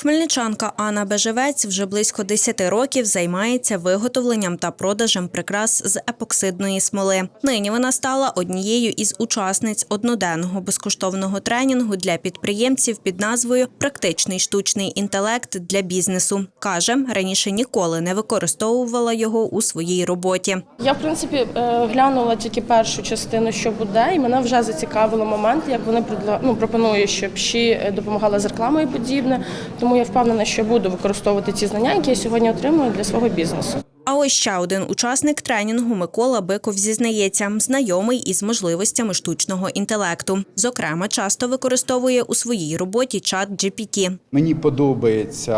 Хмельничанка Анна Бежевець вже близько 10 років займається виготовленням та продажем прикрас з епоксидної смоли. Нині вона стала однією із учасниць одноденного безкоштовного тренінгу для підприємців під назвою Практичний штучний інтелект для бізнесу. каже, раніше ніколи не використовувала його у своїй роботі. Я, в принципі, е, глянула тільки першу частину, що буде, і мене вже зацікавило момент, як вони ну, пропонують, щоб ще допомагали з рекламою подібне. Тому я впевнена, що буду використовувати ці знання, які я сьогодні отримую для свого бізнесу. А ось ще один учасник тренінгу Микола Биков зізнається, знайомий із можливостями штучного інтелекту. Зокрема, часто використовує у своїй роботі чат GPT. Мені подобається,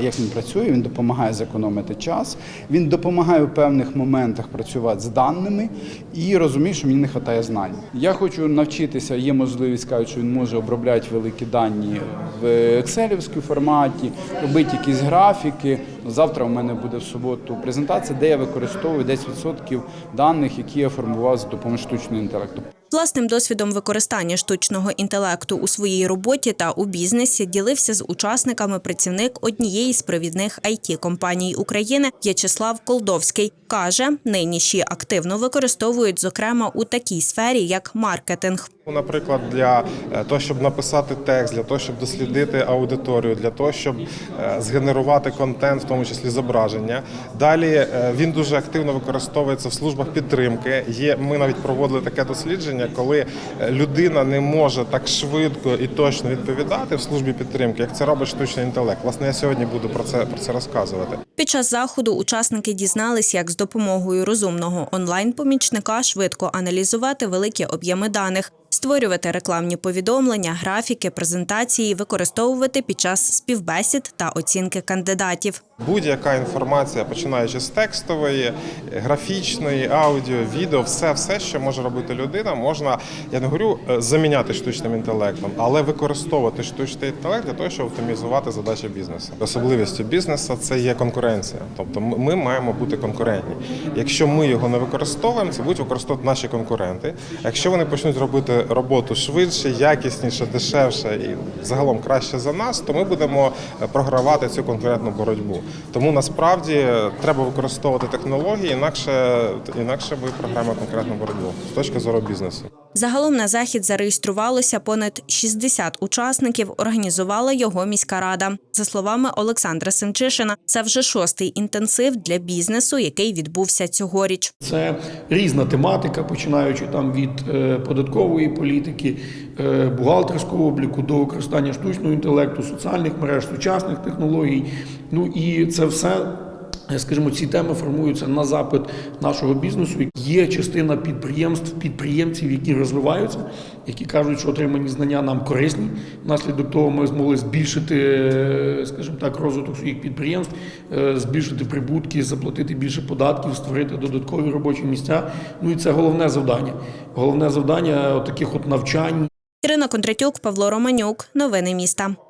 як він працює. Він допомагає зекономити час. Він допомагає у певних моментах працювати з даними і розумію, що мені не вистачає знань. Я хочу навчитися. Є можливість кажуть, що він може обробляти великі дані в екселівському форматі, робити якісь графіки. Завтра у мене буде в суботу презентація, де я використовую 10% даних, які я формував за допомогою штучного інтелекту. Власним досвідом використання штучного інтелекту у своїй роботі та у бізнесі ділився з учасниками працівник однієї з провідних it компаній України В'ячеслав Колдовський. Каже, нині активно використовують, зокрема у такій сфері, як маркетинг. Ну, Наприклад, для е, того, щоб написати текст, для того, щоб дослідити аудиторію, для того, щоб е, згенерувати контент, в тому числі зображення. Далі е, він дуже активно використовується в службах підтримки. Є ми навіть проводили таке дослідження, коли е, людина не може так швидко і точно відповідати в службі підтримки, як це робить штучний інтелект. Власне, я сьогодні буду про це про це розказувати. Під час заходу учасники дізнались, як з допомогою розумного онлайн-помічника швидко аналізувати великі об'єми даних, створювати рекламні повідомлення, графіки, презентації, використовувати під час співбесід та оцінки кандидатів. Будь-яка інформація, починаючи з текстової, графічної, аудіо, відео, все, все, що може робити людина, можна, я не говорю е, заміняти штучним інтелектом, але використовувати штучний інтелект для того, щоб оптимізувати задачі бізнесу. Особливістю бізнесу це є конкуренція. Тобто ми- ми маємо бути конкурентні. Якщо ми його не використовуємо, це будуть використовувати наші конкуренти. Якщо вони почнуть робити роботу швидше, якісніше, дешевше і загалом краще за нас, то ми будемо е, програвати цю конкурентну боротьбу. Тому насправді е, треба використовувати технології, інакше інакше ми програємо конкурентну боротьбу з точки зору бізнесу. Загалом на захід зареєструвалося понад 60 учасників. Організувала його міська рада. За словами Олександра Семчишина, це вже шостий інтенсив для бізнесу, який відбувся цьогоріч. Це різна тематика, починаючи там від е, податкової політики, е, бухгалтерського обліку до використання штучного інтелекту, соціальних мереж, сучасних технологій. Ну і це все. Е, Скажімо, ці теми формуються на запит нашого бізнесу. Є частина підприємств, підприємців, які розвиваються, які кажуть, що отримані знання нам корисні. Внаслідок того ми змогли збільшити, е, скажімо так, розвиток своїх підприємств, е, збільшити прибутки, заплатити більше податків, створити додаткові робочі місця. Ну і це головне завдання. Головне завдання таких от навчань. Ірина Кондратюк, Павло Романюк. Новини міста.